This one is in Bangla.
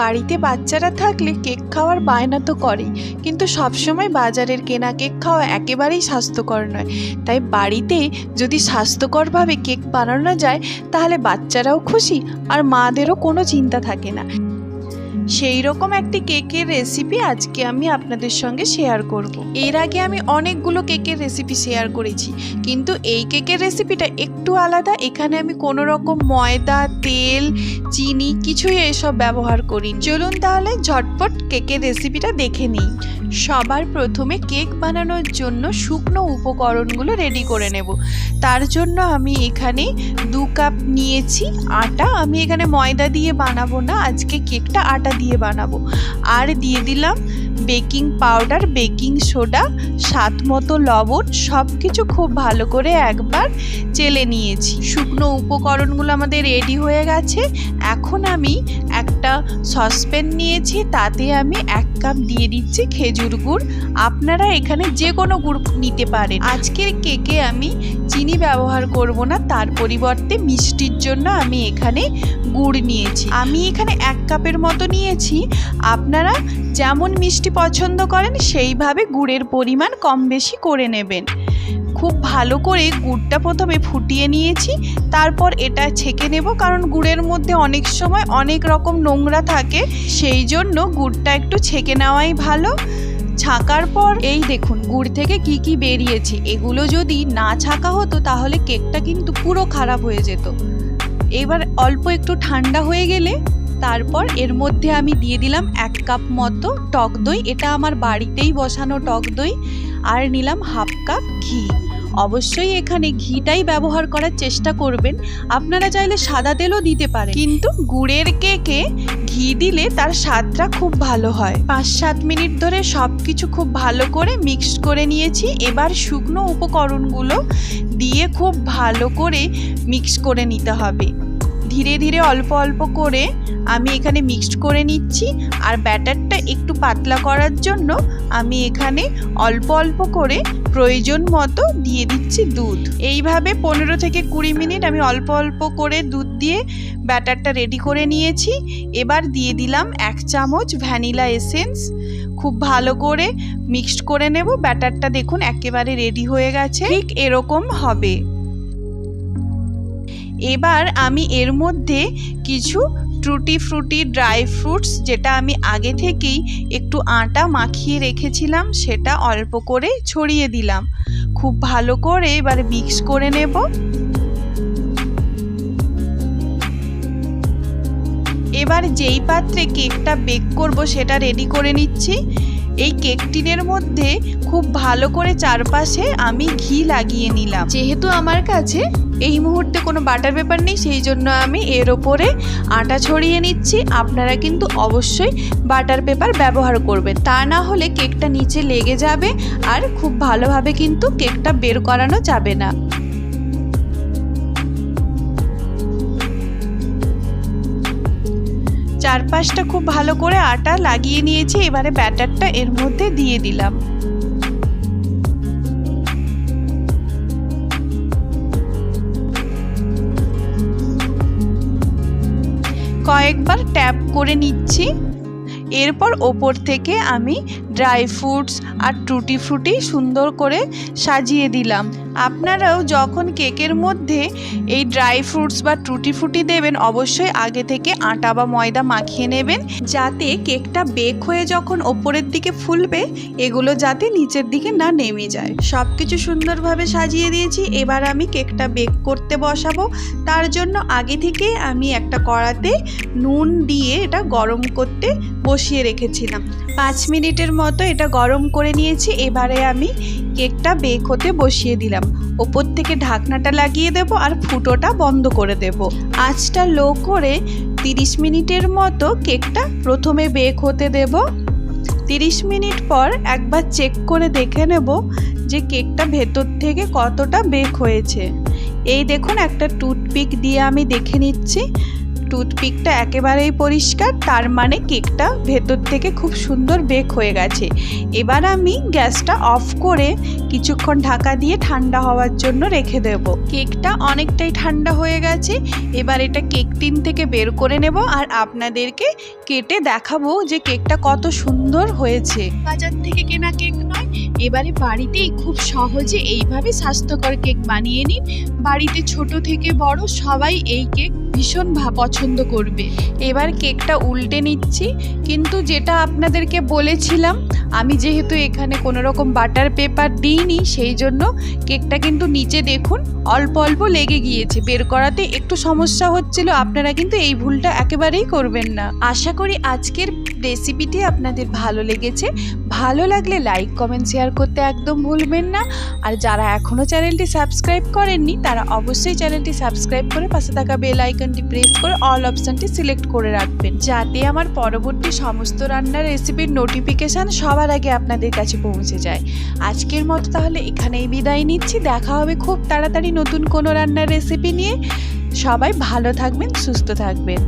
বাড়িতে বাচ্চারা থাকলে কেক খাওয়ার বায়না তো করেই। কিন্তু সবসময় বাজারের কেনা কেক খাওয়া একেবারেই স্বাস্থ্যকর নয়। তাই বাড়িতে যদি স্বাস্থ্যকরভাবে কেক বানানো যায়, তাহলে বাচ্চারাও খুশি আর মাদেরও কোনো চিন্তা থাকে না। সেই রকম একটি কেকের রেসিপি আজকে আমি আপনাদের সঙ্গে শেয়ার করব। এর আগে আমি অনেকগুলো কেকের রেসিপি শেয়ার করেছি, কিন্তু এই কেকের রেসিপিটা একটু আলাদা। এখানে আমি কোনো রকম ময়দা, তেল, চিনি কিছুই এসব ব্যবহার করি চলুন তাহলে ঝটপট কেকের রেসিপিটা দেখে নিই। সবার প্রথমে কেক বানানোর জন্য শুকনো উপকরণগুলো রেডি করে নেব। তার জন্য আমি এখানে দু কাপ নিয়েছি আটা। আমি এখানে ময়দা দিয়ে বানাবো না, আজকে কেকটা আটা দিয়ে বানাবো। আর দিয়ে দিলাম বেকিং পাউডার, বেকিং সোডা, স্বাদ মতো লবণ সব কিছু খুব ভালো করে একবার চেলে নিয়েছি। শুকনো উপকরণগুলো আমাদের রেডি হয়ে গেছে। এখন আমি একটা সসপ্যান নিয়েছি, তাতে আমি এক কাপ দিয়ে দিচ্ছি খেজুর গুড়। আপনারা এখানে যে কোনো গুড় নিতে পারেন। আজকের কেকে আমি চিনি ব্যবহার করব না, তার পরিবর্তে মিষ্টির জন্য আমি এখানে গুড় নিয়েছি। আমি এখানে এক কাপের মতো নিয়েছি। আপনারা যেমন মিষ্টি পছন্দ করেন, সেইভাবে গুড়ের পরিমাণ কম বেশি করে নেবেন। খুব ভালো করে গুড়টা প্রথমে ফুটিয়ে নিয়েছি, তারপর এটা ছেঁকে নেব, কারণ গুড়ের মধ্যে অনেক সময় অনেক রকম নোংরা থাকে, সেই জন্য গুড়টা একটু ছেঁকে নেওয়াই ভালো। ছাকার পর, এই দেখুন, গুড় থেকে কি কি বেরিয়েছে। এগুলো যদি না ছাকা হতো, তাহলে কেকটা কিন্তু পুরো খারাপ হয়ে যেত। এবার অল্প একটু ঠান্ডা হয়ে গেলে, তারপর এর মধ্যে আমি দিয়ে দিলাম এক কাপ মতো টক দই। এটা আমার বাড়িতেই বসানো টক দই। আর নিলাম হাফ কাপ ঘি। অবশ্যই এখানে ঘিটাই ব্যবহার করার চেষ্টা করবেন। আপনারা চাইলে সাদা তেলও দিতে পারেন। কিন্তু গুড়ের কেকে ঘি দিলে তার স্বাদটা খুব ভালো হয়। পাঁচ সাত মিনিট ধরে সব কিছু খুব ভালো করে মিক্সড করে নিয়েছি। এবার শুকনো উপকরণগুলো দিয়ে খুব ভালো করে মিক্স করে নিতে হবে। ধীরে ধীরে অল্প অল্প করে আমি এখানে মিক্সড করে নিচ্ছি। আর ব্যাটারটা একটু পাতলা করার জন্য আমি এখানে অল্প অল্প করে প্রয়োজন মতো দিয়ে দিচ্ছি দুধ। এইভাবে পনেরো থেকে কুড়ি মিনিট আমি অল্প অল্প করে দুধ দিয়ে ব্যাটারটা রেডি করে নিয়েছি। এবার দিয়ে দিলাম এক চামচ ভ্যানিলা এসেন্স। খুব ভালো করে মিক্সড করে নেব। ব্যাটারটা দেখুন একেবারে রেডি হয়ে গেছে। ঠিক এরকম হবে। এবার আমি এর মধ্যে কিছু ট্রুটি ফ্রুটি ড্রাই ফ্রুটস যেটা আমি আগে থেকেই একটু আটা মাখিয়ে রেখেছিলাম, সেটা অল্প করে ছড়িয়ে দিলাম। খুব ভালো করে এবার মিক্স করে নেব। এবার যেই পাত্রে কেকটা বেক করব, সেটা রেডি করে নিচ্ছি। এই কেক টিনের মধ্যে খুব ভালো করে চারপাশে আমি ঘি লাগিয়ে নিলাম। যেহেতু আমার কাছে এই মুহূর্তে কোনো বাটার পেপার নেই, সেই জন্য আমি এর ওপরে আটা ছড়িয়ে নিচ্ছি। আপনারা কিন্তু অবশ্যই বাটার পেপার ব্যবহার করবেন। তা না হলে কেকটা নিচে লেগে যাবে আর খুব ভালোভাবে কিন্তু কেকটা বের করানো যাবে না। চারপাশটা খুব ভালো করে আটা লাগিয়ে নিয়েছি, এবারে ব্যাটারটা এর মধ্যে দিয়ে দিলাম। কয়েকবার ট্যাপ করে নিচ্ছি। এরপর ওপর থেকে আমি ড্রাই ফ্রুটস আর টুটি ফ্রুটি সুন্দর করে সাজিয়ে দিলাম। আপনারাও যখন কেকের মধ্যে এই ড্রাই ফ্রুটস বা টুটি ফ্রুটি দেবেন, অবশ্যই আগে থেকে আটা বা ময়দা মাখিয়ে নেবেন, যাতে কেকটা বেক হয়ে যখন ওপরের দিকে ফুলবে, এগুলো যাতে নিচের দিকে না নেমে যায়। সব কিছু সুন্দরভাবে সাজিয়ে দিয়েছি। এবার আমি কেকটা বেক করতে বসাবো। তার জন্য আগে থেকে আমি একটা কড়াতে নুন দিয়ে এটা গরম করতে বসিয়ে রেখেছিলাম। পাঁচ মিনিটের মতো এটা গরম করে নিয়েছি, এবারে আমি কেকটা বেক হতে বসিয়ে দিলাম। ওপর থেকে ঢাকনাটা লাগিয়ে দেব আর ফুটোটা বন্ধ করে দেব। আঁচটা লো করে তিরিশ মিনিটের মতো কেকটা প্রথমে বেক হতে দেব। তিরিশ মিনিট পর একবার চেক করে দেখে নেব যে কেকটা ভেতর থেকে কতটা বেক হয়েছে। এই দেখুন একটা টুথপিক দিয়ে আমি দেখে নিচ্ছি। টুথপিকটা একেবারেই পরিষ্কার, তার মানে কেকটা ভেতর থেকে খুব সুন্দর বেক হয়ে গেছে। এবার আমি গ্যাসটা অফ করে কিছুক্ষণ ঢাকা দিয়ে ঠান্ডা হওয়ার জন্য রেখে দেব। কেকটা অনেকটাই ঠান্ডা হয়ে গেছে, এবার এটা কেক টিন থেকে বের করে নেব আর আপনাদেরকে কেটে দেখাবো যে কেকটা কত সুন্দর হয়েছে। বাজার থেকে কেনা কেক নয়, এবারে বাড়িতেই খুব সহজে এইভাবে স্বাস্থ্যকর কেক বানিয়ে নিন। বাড়িতে ছোট থেকে বড় সবাই এই কেক ভীষণ ভা- পছন্দ করবে। এবার কেকটা উল্টে নিচ্ছি, কিন্তু যেটা আপনাদেরকে বলেছিলাম, আমি যেহেতু এখানে কোনো রকম বাটার পেপার দিইনি, সেই জন্য কেকটা কিন্তু নিচে দেখুন, অল্প অল্প লেগে গিয়েছে। বের করাতে একটু সমস্যা হচ্ছিল, আপনারা কিন্তু এই ভুলটা একেবারেই করবেন না। আশা করি আজকের রেসিপিটি আপনাদের ভালো লেগেছে। ভালো লাগলে লাইক, কমেন্ট, শেয়ার করতে একদম ভুলবেন না। আর যারা এখনও চ্যানেলটি সাবস্ক্রাইব করেননি, তারা অবশ্যই চ্যানেলটি সাবস্ক্রাইব করে পাশে থাকা বেল আইকনটি প্রেস করে অল অপশানটি সিলেক্ট করে রাখবেন। যাতে আমার পরবর্তী সমস্ত রান্নার রেসিপির নোটিফিকেশান সবার আগে আপনাদের কাছে পৌঁছে যায়। আজকের মতো তাহলে এখানেই বিদায় নিচ্ছি। দেখা হবে খুব তাড়াতাড়ি নতুন কোনো রান্নার রেসিপি নিয়ে। সবাই ভালো থাকবেন, সুস্থ থাকবেন।